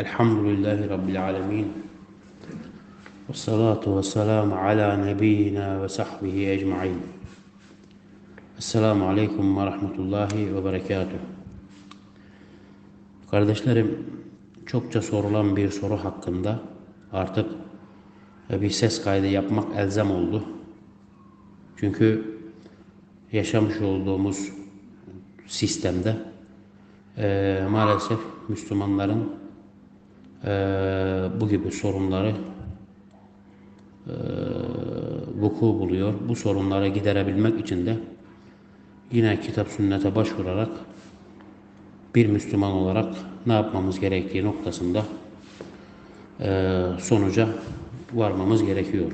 Elhamdülillahi Rabbil alemin. Ve salatu ve selamu ala nebiyyina ve sahbihi ecma'in. Esselamu aleyküm ve rahmetullahi. Kardeşlerim, çokça sorulan bir soru hakkında artık bir ses kaydı yapmak elzem oldu. Çünkü yaşamış olduğumuz sistemde e, maalesef Müslümanların bu gibi sorunları e, vuku buluyor. Bu sorunları giderebilmek için de yine kitap sünnete başvurarak bir Müslüman olarak ne yapmamız gerektiği noktasında e, sonuca varmamız gerekiyor.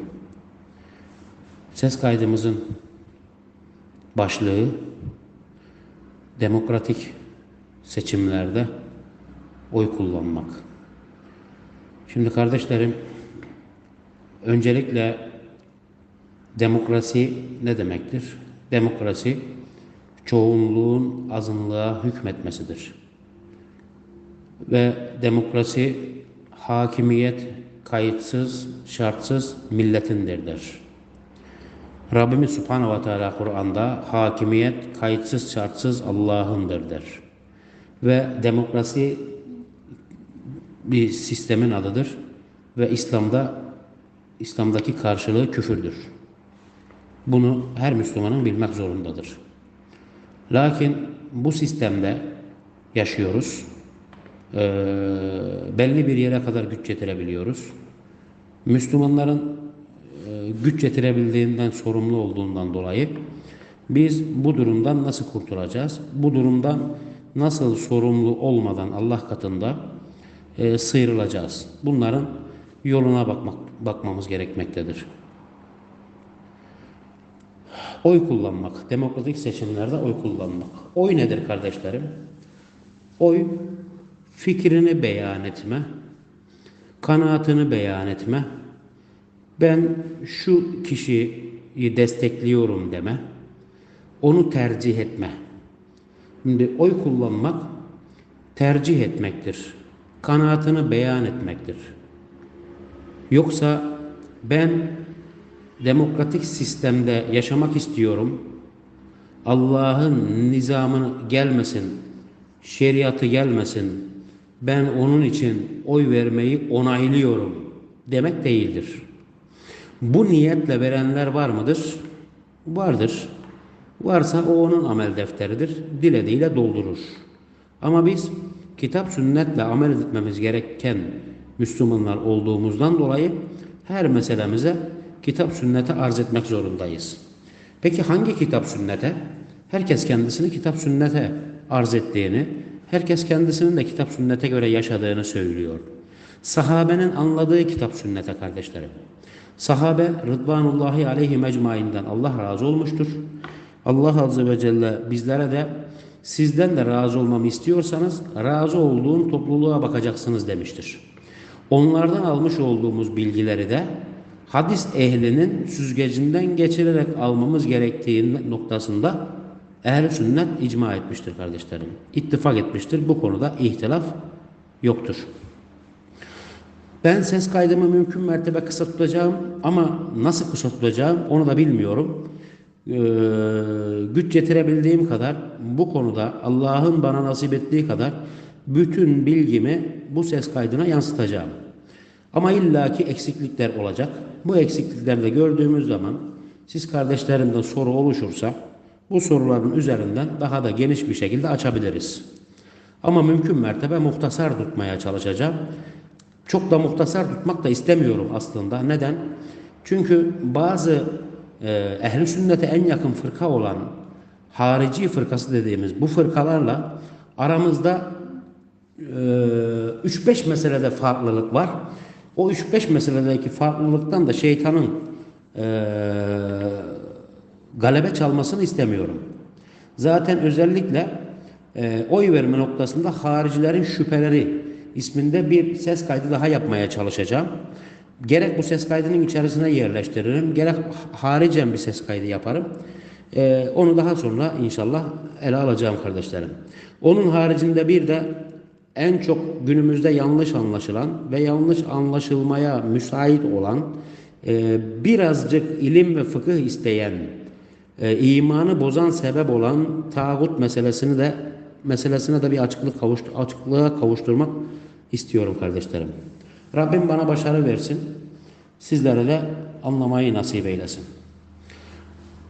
Ses kaydımızın başlığı demokratik seçimlerde oy kullanmak. Şimdi kardeşlerim öncelikle demokrasi ne demektir? Demokrasi çoğunluğun azınlığa hükmetmesidir. Ve demokrasi hakimiyet kayıtsız, şartsız milletindir der. Rabbimiz Subhanahu ve Teala Kur'an'da hakimiyet kayıtsız, şartsız Allah'ındır der. Ve demokrasi bir sistemin adıdır ve İslam'da İslam'daki karşılığı küfürdür. Bunu her Müslümanın bilmek zorundadır. Lakin bu sistemde yaşıyoruz. Ee, belli bir yere kadar güç getirebiliyoruz. Müslümanların e, güç getirebildiğinden sorumlu olduğundan dolayı biz bu durumdan nasıl kurtulacağız? Bu durumdan nasıl sorumlu olmadan Allah katında e, sıyrılacağız? Bunların yoluna bakmak, bakmamız gerekmektedir. Oy kullanmak, demokratik seçimlerde oy kullanmak. Oy nedir kardeşlerim? Oy fikrini beyan etme, kanaatını beyan etme, ben şu kişiyi destekliyorum deme, onu tercih etme. Şimdi oy kullanmak tercih etmektir. Kanaatını beyan etmektir. Yoksa ben demokratik sistemde yaşamak istiyorum. Allah'ın nizamını gelmesin, şeriatı gelmesin. Ben onun için oy vermeyi onaylıyorum demek değildir. Bu niyetle verenler var mıdır? Vardır. Varsa o onun amel defteridir. Dilediğiyle doldurur. Ama biz kitap sünnetle amel etmemiz gereken Müslümanlar olduğumuzdan dolayı her meselemize kitap sünnete arz etmek zorundayız. Peki hangi kitap sünnete? Herkes kendisini kitap sünnete arz ettiğini, herkes kendisinin de kitap sünnete göre yaşadığını söylüyor. Sahabenin anladığı kitap sünnete kardeşlerim. Sahabe Rıdvanullahi aleyhi mecmainden Allah razı olmuştur. Allah azze ve celle bizlere de sizden de razı olmamı istiyorsanız razı olduğum topluluğa bakacaksınız demiştir. Onlardan almış olduğumuz bilgileri de hadis ehlinin süzgecinden geçirerek almamız gerektiği noktasında ehl sünnet icma etmiştir kardeşlerim. İttifak etmiştir. Bu konuda ihtilaf yoktur. Ben ses kaydımı mümkün mertebe kısa tutacağım ama nasıl kısa tutacağım onu da bilmiyorum. Ee, güç getirebildiğim kadar bu konuda Allah'ın bana nasip ettiği kadar bütün bilgimi bu ses kaydına yansıtacağım. Ama illaki eksiklikler olacak. Bu eksiklikleri de gördüğümüz zaman siz kardeşlerimden soru oluşursa bu soruların üzerinden daha da geniş bir şekilde açabiliriz. Ama mümkün mertebe muhtasar tutmaya çalışacağım. Çok da muhtasar tutmak da istemiyorum aslında. Neden? Çünkü bazı ehli sünnete en yakın fırka olan harici fırkası dediğimiz bu fırkalarla aramızda 3-5 meselede farklılık var. O 3-5 meseledeki farklılıktan da şeytanın e, galebe çalmasını istemiyorum. Zaten özellikle e, oy verme noktasında haricilerin şüpheleri isminde bir ses kaydı daha yapmaya çalışacağım. Gerek bu ses kaydının içerisine yerleştiririm, gerek haricen bir ses kaydı yaparım. Ee, onu daha sonra inşallah ele alacağım kardeşlerim. Onun haricinde bir de en çok günümüzde yanlış anlaşılan ve yanlış anlaşılmaya müsait olan e, birazcık ilim ve fıkıh isteyen, e, imanı bozan sebep olan tağut meselesini de meselesine de bir açıklık kavuş, açıklığa kavuşturmak istiyorum kardeşlerim. Rabbim bana başarı versin. Sizlere de anlamayı nasip eylesin.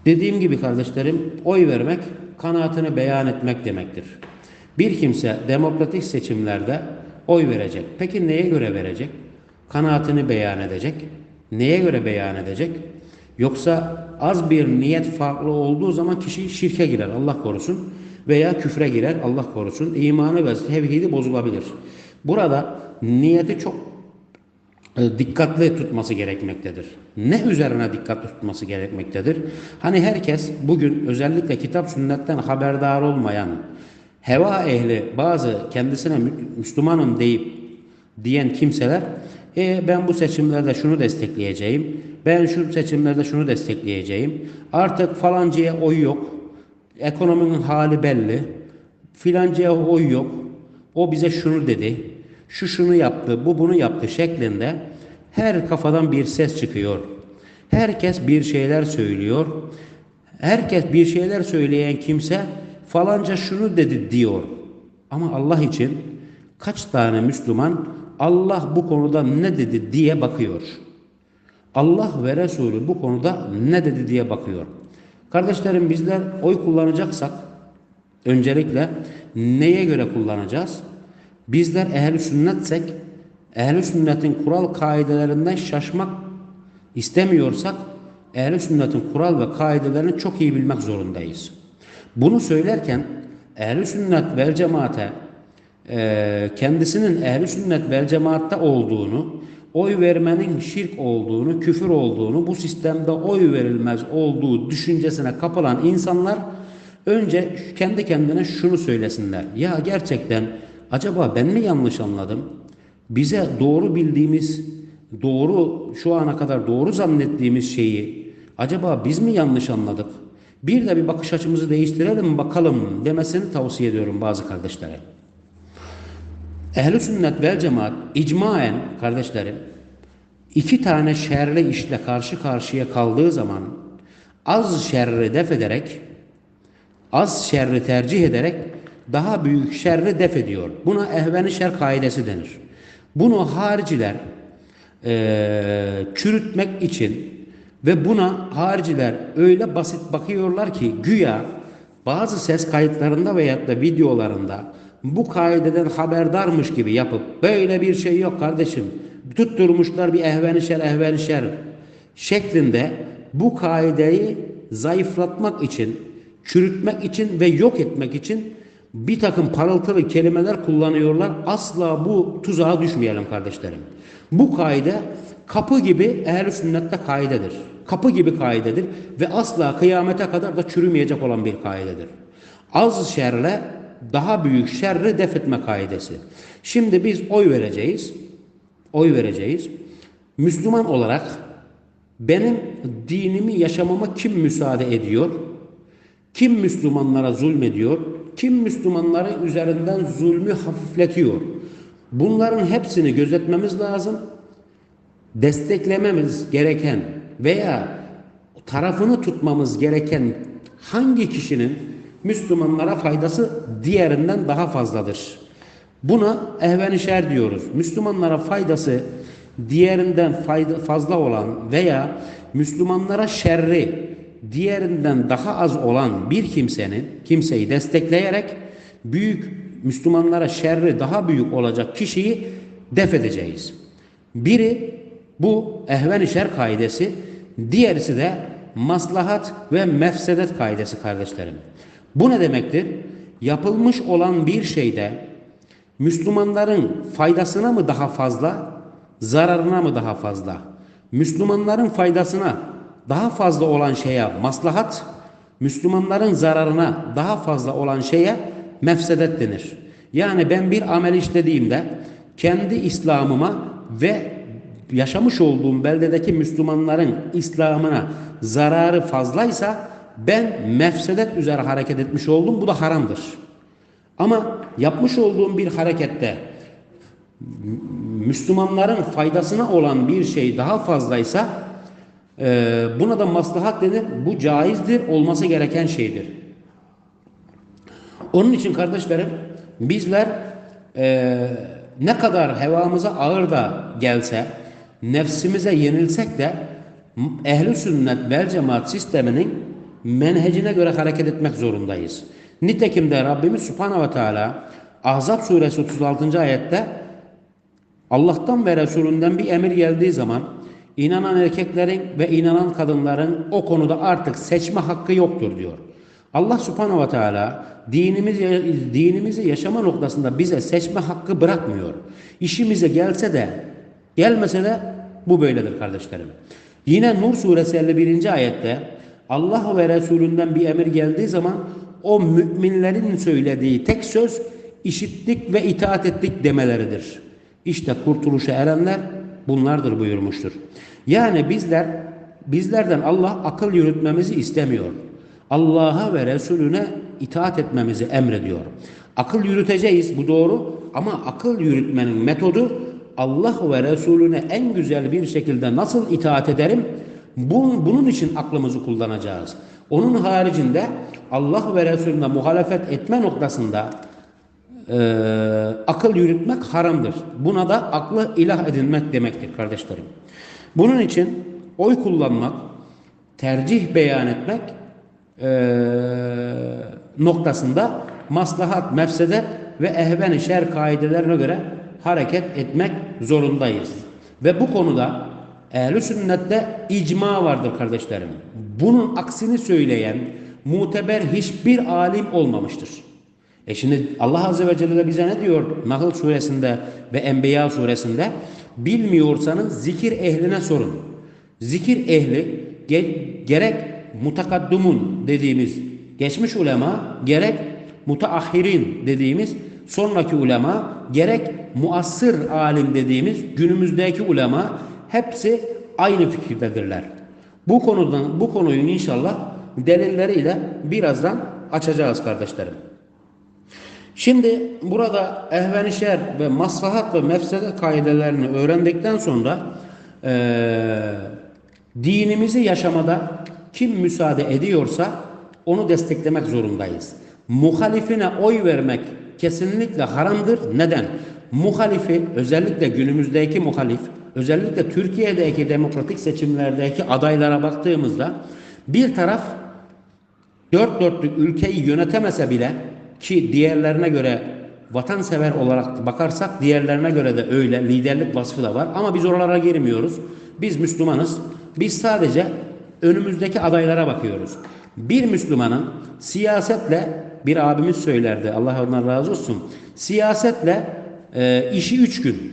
Dediğim gibi kardeşlerim, oy vermek kanaatini beyan etmek demektir. Bir kimse demokratik seçimlerde oy verecek. Peki neye göre verecek? Kanaatini beyan edecek. Neye göre beyan edecek? Yoksa az bir niyet farklı olduğu zaman kişi şirke girer Allah korusun veya küfre girer Allah korusun. İmanı ve tevhidi bozulabilir. Burada niyeti çok dikkatli tutması gerekmektedir. Ne üzerine dikkatli tutması gerekmektedir? Hani herkes bugün özellikle kitap sünnetten haberdar olmayan heva ehli bazı kendisine Müslümanım deyip diyen kimseler e, ben bu seçimlerde şunu destekleyeceğim, ben şu seçimlerde şunu destekleyeceğim, artık falancaya oy yok, ekonominin hali belli, filancaya oy yok, o bize şunu dedi, şu şunu yaptı, bu bunu yaptı şeklinde her kafadan bir ses çıkıyor. Herkes bir şeyler söylüyor. Herkes bir şeyler söyleyen kimse falanca şunu dedi diyor. Ama Allah için kaç tane Müslüman Allah bu konuda ne dedi diye bakıyor. Allah ve Resulü bu konuda ne dedi diye bakıyor. Kardeşlerim bizler oy kullanacaksak öncelikle neye göre kullanacağız? Bizler ehli sünnetsek ehli sünnetin kural kaidelerinden şaşmak istemiyorsak ehli sünnetin kural ve kaidelerini çok iyi bilmek zorundayız. Bunu söylerken ehli sünnet vel cemaate e, kendisinin ehli sünnet vel cemaatte olduğunu, oy vermenin şirk olduğunu, küfür olduğunu, bu sistemde oy verilmez olduğu düşüncesine kapılan insanlar önce kendi kendine şunu söylesinler. Ya gerçekten acaba ben mi yanlış anladım? Bize doğru bildiğimiz, doğru şu ana kadar doğru zannettiğimiz şeyi acaba biz mi yanlış anladık? Bir de bir bakış açımızı değiştirelim bakalım demesini tavsiye ediyorum bazı kardeşlere. Ehli sünnet vel cemaat icmaen kardeşlerim iki tane şerli işle karşı karşıya kaldığı zaman az şerri def ederek az şerri tercih ederek daha büyük şerri def ediyor. Buna ehveni şer kaidesi denir. Bunu hariciler e, çürütmek için ve buna hariciler öyle basit bakıyorlar ki güya bazı ses kayıtlarında veya da videolarında bu kaideden haberdarmış gibi yapıp böyle bir şey yok kardeşim tutturmuşlar bir ehvenişer ehvenişer şeklinde bu kaideyi zayıflatmak için, çürütmek için ve yok etmek için bir takım parıltılı kelimeler kullanıyorlar. Asla bu tuzağa düşmeyelim kardeşlerim. Bu kaide kapı gibi ehl sünnette kaidedir. Kapı gibi kaidedir ve asla kıyamete kadar da çürümeyecek olan bir kaidedir. Az şerle daha büyük şerri def etme kaidesi. Şimdi biz oy vereceğiz. Oy vereceğiz. Müslüman olarak benim dinimi yaşamama kim müsaade ediyor? Kim Müslümanlara zulmediyor? Kim Müslümanların üzerinden zulmü hafifletiyor? Bunların hepsini gözetmemiz lazım. Desteklememiz gereken veya tarafını tutmamız gereken hangi kişinin Müslümanlara faydası diğerinden daha fazladır. Buna ehvenişer diyoruz. Müslümanlara faydası diğerinden fazla olan veya Müslümanlara şerri diğerinden daha az olan bir kimsenin kimseyi destekleyerek büyük Müslümanlara şerri daha büyük olacak kişiyi def edeceğiz. Biri bu ehven-i şer kaidesi, diğerisi de maslahat ve mefsedet kaidesi kardeşlerim. Bu ne demektir? Yapılmış olan bir şeyde Müslümanların faydasına mı daha fazla, zararına mı daha fazla? Müslümanların faydasına daha fazla olan şeye maslahat, Müslümanların zararına daha fazla olan şeye mefsedet denir. Yani ben bir amel işlediğimde kendi İslam'ıma ve yaşamış olduğum beldedeki Müslümanların İslam'ına zararı fazlaysa ben mefsedet üzere hareket etmiş oldum. Bu da haramdır. Ama yapmış olduğum bir harekette Müslümanların faydasına olan bir şey daha fazlaysa e, buna da maslahat denir. Bu caizdir, olması gereken şeydir. Onun için kardeşlerim bizler e, ne kadar hevamıza ağır da gelse, nefsimize yenilsek de ehli sünnet vel cemaat sisteminin menhecine göre hareket etmek zorundayız. Nitekim de Rabbimiz Subhanahu ve Teala Ahzab suresi 36. ayette Allah'tan ve Resulünden bir emir geldiği zaman inanan erkeklerin ve inanan kadınların o konuda artık seçme hakkı yoktur diyor. Allah subhanahu ve teala dinimizi, dinimizi yaşama noktasında bize seçme hakkı bırakmıyor. İşimize gelse de gelmese de bu böyledir kardeşlerim. Yine Nur suresi 51. ayette Allah ve Resulünden bir emir geldiği zaman o müminlerin söylediği tek söz işittik ve itaat ettik demeleridir. İşte kurtuluşa erenler bunlardır buyurmuştur. Yani bizler bizlerden Allah akıl yürütmemizi istemiyor. Allah'a ve Resulüne itaat etmemizi emrediyor. Akıl yürüteceğiz bu doğru ama akıl yürütmenin metodu Allah ve Resulüne en güzel bir şekilde nasıl itaat ederim? Bunun için aklımızı kullanacağız. Onun haricinde Allah ve Resulüne muhalefet etme noktasında e, akıl yürütmek haramdır. Buna da aklı ilah edinmek demektir kardeşlerim. Bunun için oy kullanmak, tercih beyan etmek e, noktasında maslahat, mefsedet ve ehven-i şer kaidelerine göre hareket etmek zorundayız. Ve bu konuda ehl sünnette icma vardır kardeşlerim. Bunun aksini söyleyen muteber hiçbir alim olmamıştır. E şimdi Allah Azze ve Celle de bize ne diyor Nahl suresinde ve Enbiya suresinde? Bilmiyorsanız zikir ehline sorun. Zikir ehli ge gerek mutakaddumun dediğimiz geçmiş ulema gerek mutaahhirin dediğimiz sonraki ulema gerek muassır alim dediğimiz günümüzdeki ulema hepsi aynı fikirdedirler. Bu konudan bu konuyu inşallah delilleriyle birazdan açacağız kardeşlerim. Şimdi burada ehven ve maslahat ve mefsede kaidelerini öğrendikten sonra e, dinimizi yaşamada kim müsaade ediyorsa onu desteklemek zorundayız. Muhalifine oy vermek kesinlikle haramdır. Neden? Muhalifi özellikle günümüzdeki muhalif, özellikle Türkiye'deki demokratik seçimlerdeki adaylara baktığımızda bir taraf dört dörtlük ülkeyi yönetemese bile ki diğerlerine göre vatansever olarak bakarsak diğerlerine göre de öyle liderlik vasfı da var ama biz oralara girmiyoruz. Biz Müslümanız. Biz sadece önümüzdeki adaylara bakıyoruz. Bir Müslümanın siyasetle bir abimiz söylerdi Allah ondan razı olsun. Siyasetle e, işi üç gün.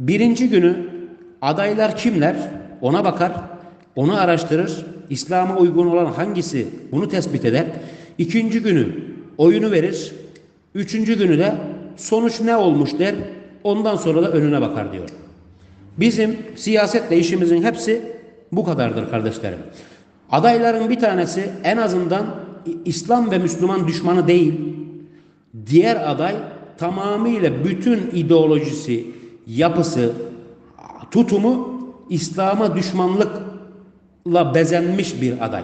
Birinci günü adaylar kimler ona bakar. Onu araştırır. İslam'a uygun olan hangisi bunu tespit eder. İkinci günü oyunu verir. Üçüncü günü de sonuç ne olmuş der. Ondan sonra da önüne bakar diyor. Bizim siyasetle işimizin hepsi bu kadardır kardeşlerim. Adayların bir tanesi en azından İslam ve Müslüman düşmanı değil. Diğer aday tamamıyla bütün ideolojisi, yapısı, tutumu İslam'a düşmanlıkla bezenmiş bir aday.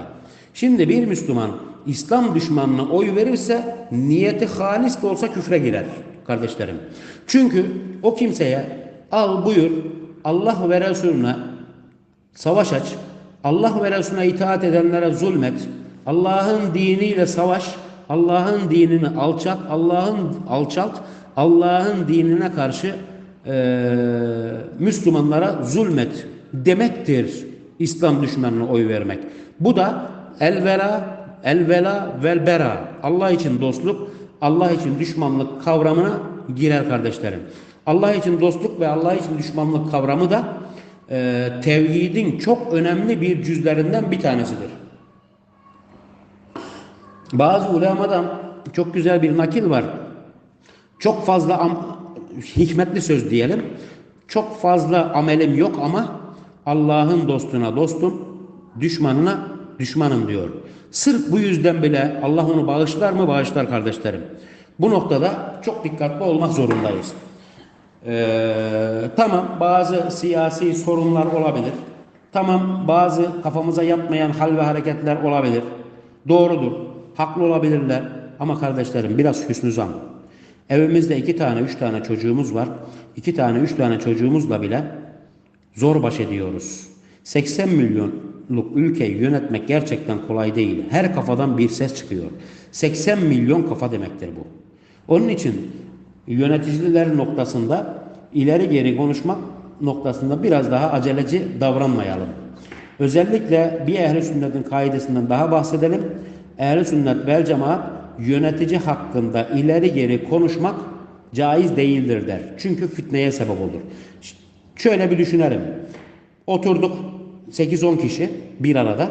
Şimdi bir Müslüman İslam düşmanına oy verirse niyeti halis de olsa küfre girer kardeşlerim. Çünkü o kimseye al buyur Allah ve Resulüne savaş aç, Allah ve Resulüne itaat edenlere zulmet, Allah'ın diniyle savaş, Allah'ın dinini alçalt, Allah'ın alçalt, Allah'ın dinine karşı e, Müslümanlara zulmet demektir İslam düşmanına oy vermek. Bu da elvela El vela vel. Allah için dostluk, Allah için düşmanlık kavramına girer kardeşlerim. Allah için dostluk ve Allah için düşmanlık kavramı da e, tevhidin çok önemli bir cüzlerinden bir tanesidir. Bazı ulemadan çok güzel bir nakil var. Çok fazla hikmetli söz diyelim. Çok fazla amelim yok ama Allah'ın dostuna dostum, düşmanına düşmanım diyor. Sırf bu yüzden bile Allah onu bağışlar mı? Bağışlar kardeşlerim. Bu noktada çok dikkatli olmak zorundayız. Ee, tamam bazı siyasi sorunlar olabilir. Tamam bazı kafamıza yatmayan hal ve hareketler olabilir. Doğrudur. Haklı olabilirler. Ama kardeşlerim biraz hüsnü zan. Evimizde iki tane, üç tane çocuğumuz var. İki tane, üç tane çocuğumuzla bile zor baş ediyoruz. 80 milyonluk ülkeyi yönetmek gerçekten kolay değil. Her kafadan bir ses çıkıyor. 80 milyon kafa demektir bu. Onun için yöneticiler noktasında ileri geri konuşmak noktasında biraz daha aceleci davranmayalım. Özellikle bir ehli sünnetin kaidesinden daha bahsedelim. Ehli sünnet vel cemaat yönetici hakkında ileri geri konuşmak caiz değildir der. Çünkü fitneye sebep olur. Şöyle bir düşünelim. Oturduk 8-10 kişi bir arada.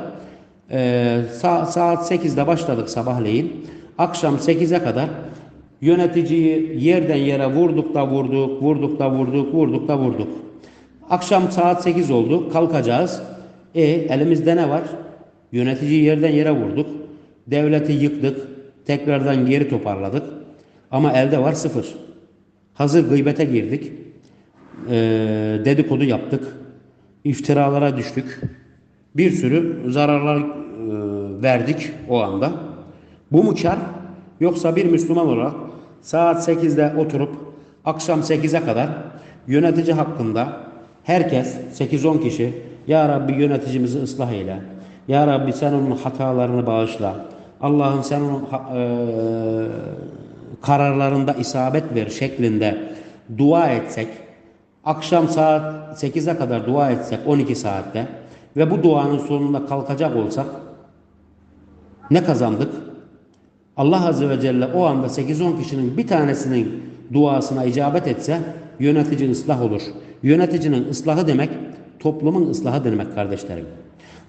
Ee, sa- saat 8'de başladık sabahleyin. Akşam 8'e kadar yöneticiyi yerden yere vurduk da vurduk, vurduk da vurduk, vurduk da vurduk. Akşam saat 8 oldu. Kalkacağız. E elimizde ne var? Yöneticiyi yerden yere vurduk. Devleti yıktık. Tekrardan geri toparladık. Ama elde var sıfır. Hazır gıybete girdik. Ee, dedikodu yaptık. İftiralara düştük. Bir sürü zararlar e, verdik o anda. Bu mu kar? Yoksa bir Müslüman olarak saat 8'de oturup akşam 8'e kadar yönetici hakkında herkes 8-10 kişi Ya Rabbi yöneticimizi ıslah eyle. Ya Rabbi sen onun hatalarını bağışla. Allah'ım sen onun e, kararlarında isabet ver şeklinde dua etsek, akşam saat 8'e kadar dua etsek 12 saatte ve bu duanın sonunda kalkacak olsak ne kazandık? Allah Azze ve Celle o anda 8-10 kişinin bir tanesinin duasına icabet etse yönetici ıslah olur. Yöneticinin ıslahı demek toplumun ıslahı demek kardeşlerim.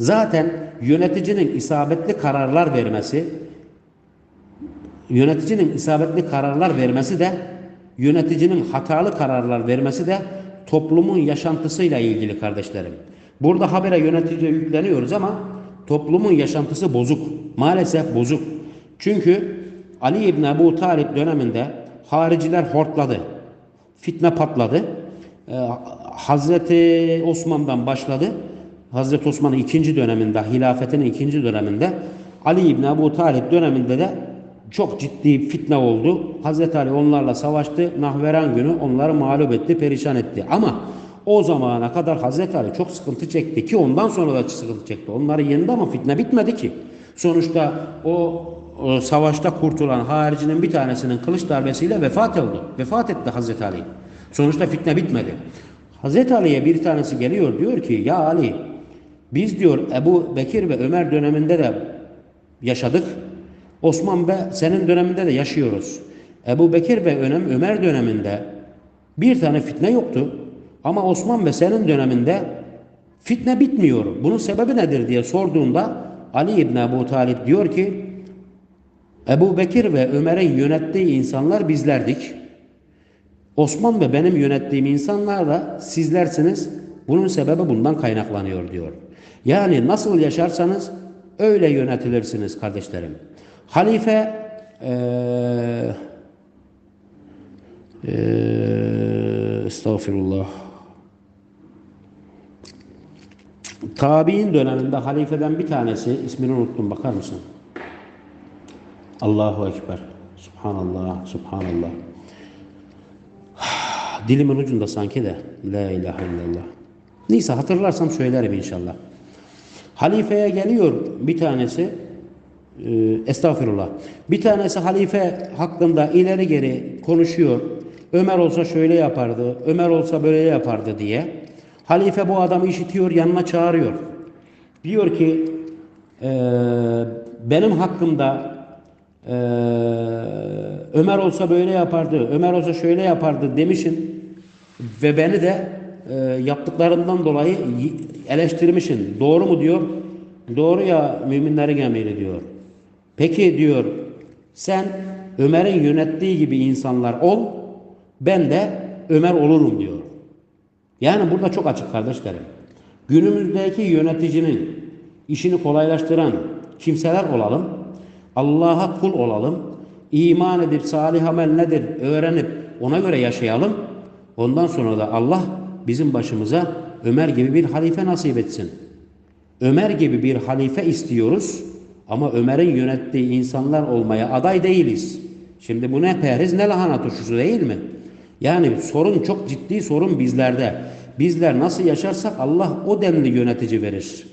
Zaten yöneticinin isabetli kararlar vermesi yöneticinin isabetli kararlar vermesi de yöneticinin hatalı kararlar vermesi de toplumun yaşantısıyla ilgili kardeşlerim. Burada habere yöneticiye yükleniyoruz ama toplumun yaşantısı bozuk. Maalesef bozuk. Çünkü Ali İbni Ebu Talip döneminde hariciler hortladı. Fitne patladı. Ee, Hazreti Osman'dan başladı. Hazreti Osman'ın ikinci döneminde, hilafetin ikinci döneminde Ali İbni Ebu Talip döneminde de çok ciddi fitne oldu. Hazreti Ali onlarla savaştı. Nahveren günü onları mağlup etti, perişan etti. Ama o zamana kadar Hazreti Ali çok sıkıntı çekti ki ondan sonra da sıkıntı çekti. Onları yendi ama fitne bitmedi ki. Sonuçta o, o savaşta kurtulan haricinin bir tanesinin kılıç darbesiyle vefat oldu. Vefat etti Hazreti Ali. Sonuçta fitne bitmedi. Hazreti Ali'ye bir tanesi geliyor diyor ki ya Ali biz diyor Ebu Bekir ve Ömer döneminde de yaşadık. Osman ve senin döneminde de yaşıyoruz. Ebu Bekir ve Önem, Ömer döneminde bir tane fitne yoktu. Ama Osman ve senin döneminde fitne bitmiyor. Bunun sebebi nedir diye sorduğunda Ali İbni Ebu Talip diyor ki Ebu Bekir ve Ömer'in yönettiği insanlar bizlerdik. Osman ve benim yönettiğim insanlar da sizlersiniz. Bunun sebebi bundan kaynaklanıyor diyor. Yani nasıl yaşarsanız öyle yönetilirsiniz kardeşlerim. Halife eee estağfirullah Tabi'in döneminde halifeden bir tanesi ismini unuttum bakar mısın? Allahu Ekber. Subhanallah, Subhanallah. Dilimin ucunda sanki de. La ilahe illallah. Neyse hatırlarsam söylerim inşallah. Halifeye geliyor bir tanesi. E. Bir tanesi halife hakkında ileri geri konuşuyor. Ömer olsa şöyle yapardı, Ömer olsa böyle yapardı diye. Halife bu adamı işitiyor, yanına çağırıyor. Diyor ki, e, benim hakkımda e, Ömer olsa böyle yapardı, Ömer olsa şöyle yapardı demişin ve beni de e, yaptıklarından dolayı eleştirmişin. Doğru mu diyor? Doğru ya müminlerin emiri diyor. Peki diyor sen Ömer'in yönettiği gibi insanlar ol, ben de Ömer olurum diyor. Yani burada çok açık kardeşlerim. Günümüzdeki yöneticinin işini kolaylaştıran kimseler olalım. Allah'a kul olalım. iman edip salih amel nedir öğrenip ona göre yaşayalım. Ondan sonra da Allah bizim başımıza Ömer gibi bir halife nasip etsin. Ömer gibi bir halife istiyoruz ama Ömer'in yönettiği insanlar olmaya aday değiliz. Şimdi bu ne periz ne lahana turşusu değil mi? Yani sorun çok ciddi sorun bizlerde. Bizler nasıl yaşarsak Allah o denli yönetici verir.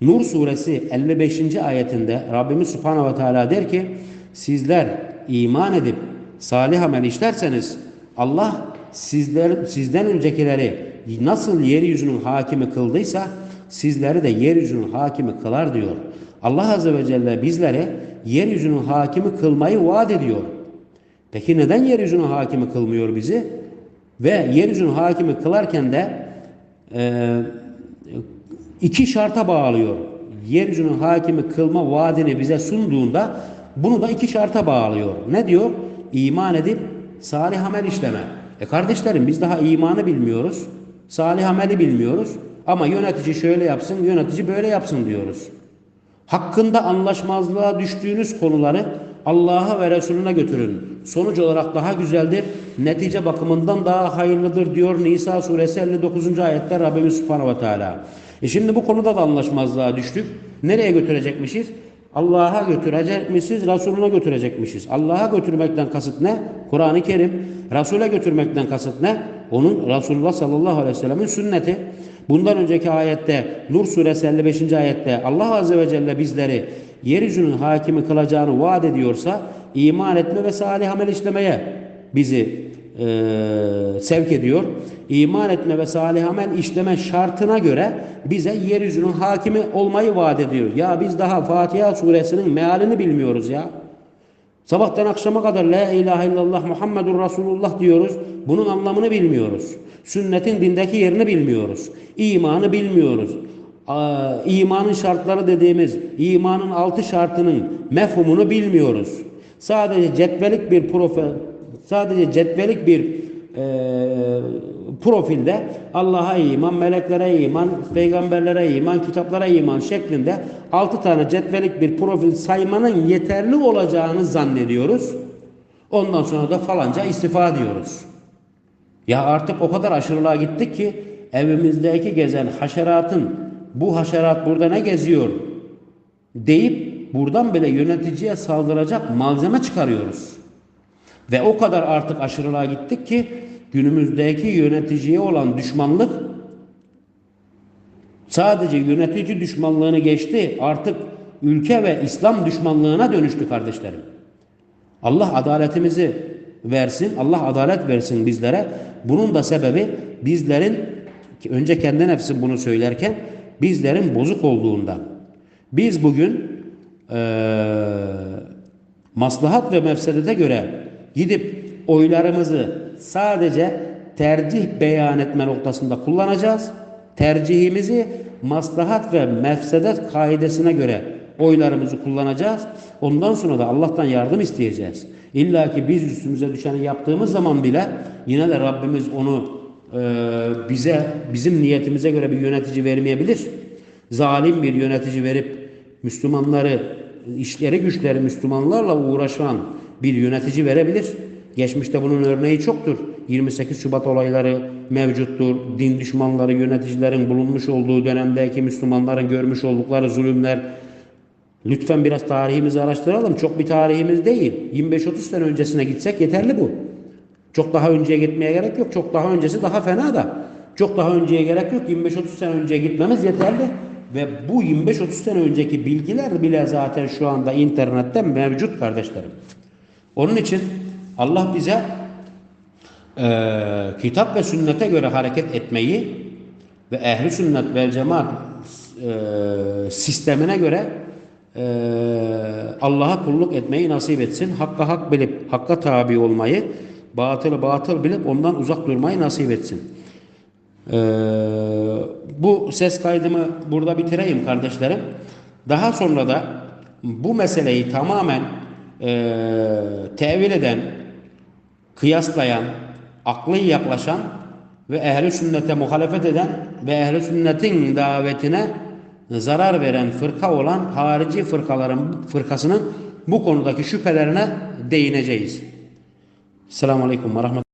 Nur suresi 55. ayetinde Rabbimiz Subhanahu ve Teala der ki sizler iman edip salih amel işlerseniz Allah sizler sizden öncekileri nasıl yeryüzünün hakimi kıldıysa sizleri de yeryüzünün hakimi kılar diyor. Allah Azze ve Celle bizlere yeryüzünün hakimi kılmayı vaat ediyor. Peki neden yeryüzünün hakimi kılmıyor bizi? Ve yeryüzünün hakimi kılarken de e, iki şarta bağlıyor. Yeryüzünün hakimi kılma vaadini bize sunduğunda bunu da iki şarta bağlıyor. Ne diyor? İman edip salih amel işleme. E kardeşlerim biz daha imanı bilmiyoruz. Salih ameli bilmiyoruz. Ama yönetici şöyle yapsın, yönetici böyle yapsın diyoruz. Hakkında anlaşmazlığa düştüğünüz konuları Allah'a ve Resulüne götürün. Sonuç olarak daha güzeldir, netice bakımından daha hayırlıdır diyor Nisa suresi 59. ayette Rabbimiz Subhanahu ve Teala. E şimdi bu konuda da anlaşmazlığa düştük. Nereye götürecekmişiz? Allah'a götürecekmişiz, Resulüne götürecekmişiz. Allah'a götürmekten kasıt ne? Kur'an-ı Kerim. Resul'e götürmekten kasıt ne? Onun Resulullah sallallahu aleyhi ve sellemin sünneti. Bundan önceki ayette Nur suresi 55. ayette Allah azze ve celle bizleri yeryüzünün hakimi kılacağını vaat ediyorsa iman etme ve salih amel işlemeye bizi e, sevk ediyor. İman etme ve salih amel işleme şartına göre bize yeryüzünün hakimi olmayı vaat ediyor. Ya biz daha Fatiha suresinin mealini bilmiyoruz ya. Sabahtan akşama kadar La ilahe illallah Muhammedur Resulullah diyoruz. Bunun anlamını bilmiyoruz. Sünnetin dindeki yerini bilmiyoruz. İmanı bilmiyoruz. İmanın şartları dediğimiz imanın altı şartının mefhumunu bilmiyoruz. Sadece cetvelik bir profil, sadece cetvelik bir e, profilde Allah'a iman, meleklere iman, peygamberlere iman, kitaplara iman şeklinde altı tane cetvelik bir profil saymanın yeterli olacağını zannediyoruz. Ondan sonra da falanca istifa diyoruz. Ya artık o kadar aşırılığa gittik ki evimizdeki gezen haşeratın bu haşerat burada ne geziyor deyip buradan bile yöneticiye saldıracak malzeme çıkarıyoruz. Ve o kadar artık aşırılığa gittik ki günümüzdeki yöneticiye olan düşmanlık sadece yönetici düşmanlığını geçti. Artık ülke ve İslam düşmanlığına dönüştü kardeşlerim. Allah adaletimizi versin. Allah adalet versin bizlere. Bunun da sebebi bizlerin önce kendi nefsim bunu söylerken bizlerin bozuk olduğundan. Biz bugün e, maslahat ve mefsedete göre gidip oylarımızı sadece tercih beyan etme noktasında kullanacağız. Tercihimizi maslahat ve mefsedet kaidesine göre oylarımızı kullanacağız. Ondan sonra da Allah'tan yardım isteyeceğiz. İlla ki biz üstümüze düşeni yaptığımız zaman bile yine de Rabbimiz onu e, bize bizim niyetimize göre bir yönetici vermeyebilir. Zalim bir yönetici verip Müslümanları işleri güçleri Müslümanlarla uğraşan bir yönetici verebilir. Geçmişte bunun örneği çoktur. 28 Şubat olayları mevcuttur. Din düşmanları yöneticilerin bulunmuş olduğu dönemdeki Müslümanların görmüş oldukları zulümler. Lütfen biraz tarihimizi araştıralım. Çok bir tarihimiz değil. 25-30 sene öncesine gitsek yeterli bu. Çok daha önceye gitmeye gerek yok. Çok daha öncesi daha fena da. Çok daha önceye gerek yok. 25-30 sene önceye gitmemiz yeterli. Ve bu 25-30 sene önceki bilgiler bile zaten şu anda internette mevcut kardeşlerim. Onun için Allah bize e, kitap ve sünnete göre hareket etmeyi ve ehli sünnet ve cemaat e, sistemine göre e, Allah'a kulluk etmeyi nasip etsin. Hakka hak bilip hakka tabi olmayı, batılı batıl bilip ondan uzak durmayı nasip etsin. Ee, bu ses kaydımı burada bitireyim kardeşlerim. Daha sonra da bu meseleyi tamamen e, tevil eden, kıyaslayan, aklı yaklaşan ve ehli sünnete muhalefet eden ve ehli sünnetin davetine zarar veren fırka olan harici fırkaların fırkasının bu konudaki şüphelerine değineceğiz. Selamun Aleyküm ve Rahmetullah.